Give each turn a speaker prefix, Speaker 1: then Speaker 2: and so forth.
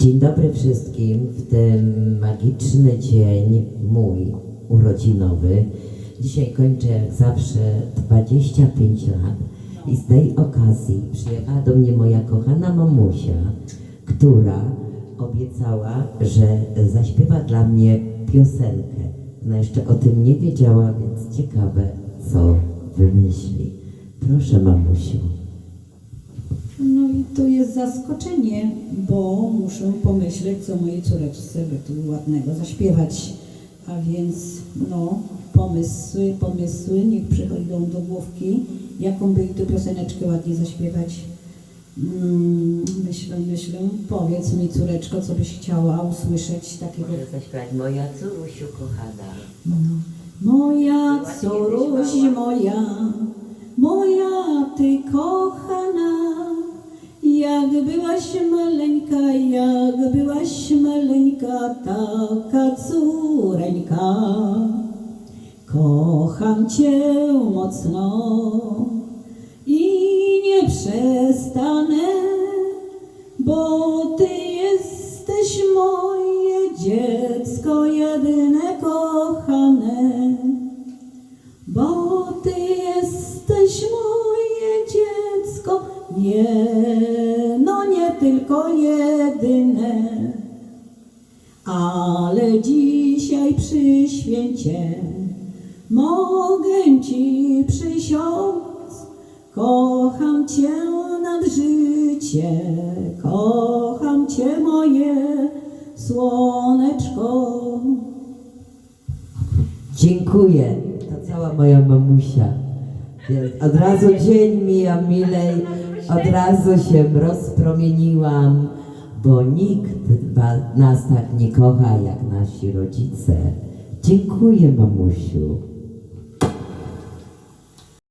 Speaker 1: Dzień dobry wszystkim w ten magiczny dzień mój urodzinowy. Dzisiaj kończę jak zawsze 25 lat i z tej okazji przyjechała do mnie moja kochana mamusia, która obiecała, że zaśpiewa dla mnie piosenkę. Ona jeszcze o tym nie wiedziała, więc ciekawe co wymyśli. Proszę mamusiu.
Speaker 2: No i to jest zaskoczenie, bo muszę pomyśleć, co mojej córeczce by tu ładnego zaśpiewać. A więc no, pomysły, pomysły, niech przychodzą do główki, jaką by tu pioseneczkę ładnie zaśpiewać. Mm, myślę, myślę, powiedz mi córeczko, co byś chciała usłyszeć takiego
Speaker 1: Może zaśpiewać moja córusiu kochana.
Speaker 2: no. Moja córuś moja, moja ty kochana, byłaś maleńka, jak byłaś maleńka, taka córeńka. Kocham cię mocno i nie przestanę, bo ty jesteś moje dziecko jedyne kochane. Bo ty jesteś moje dziecko, nie tylko jedyne. Ale dzisiaj przy święcie mogę ci przysiąc, kocham cię nad życie, kocham cię moje słoneczko.
Speaker 1: Dziękuję. To cała moja mamusia. Od razu dzień mija milej, od razu się rozpromieniłam, bo nikt nas tak nie kocha jak nasi rodzice. Dziękuję mamusiu.